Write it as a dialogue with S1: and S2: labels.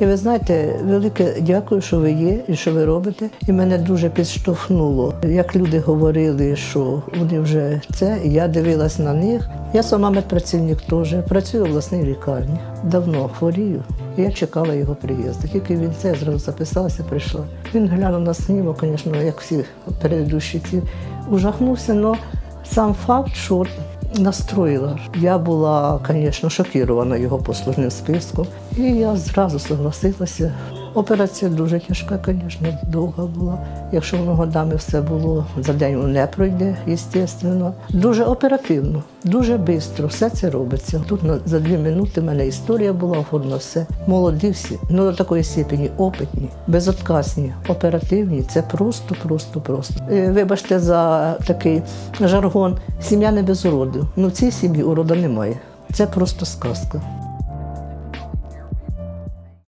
S1: І ви знаєте, велике дякую, що ви є і що ви робите. І мене дуже підштовхнуло. Як люди говорили, що вони вже це, і я дивилась на них. Я сама медпрацівник теж, працюю в обласній лікарні. Давно хворію. Я чекала його приїзду. Тільки він це зразу записалася, прийшла. Він глянув на снімок, звісно, як всі передущі ці. Ужахнувся, але сам факт, що настроїла. Я була, звісно, шокірована його послужним списком. І я зразу согласилася. Операція дуже тяжка, звісно, довга була. Якщо воно годами все було, за день не пройде, звісно. Дуже оперативно, дуже швидко, все це робиться. Тут за дві минути в мене історія була, оформлено все. Молоді всі, ну до такої степені опитні, безотказні, оперативні. Це просто, просто, просто. Е, Вибачте за такий жаргон. Сім'я не без уроду. Ну в цій сім'ї урода немає. Це просто сказка.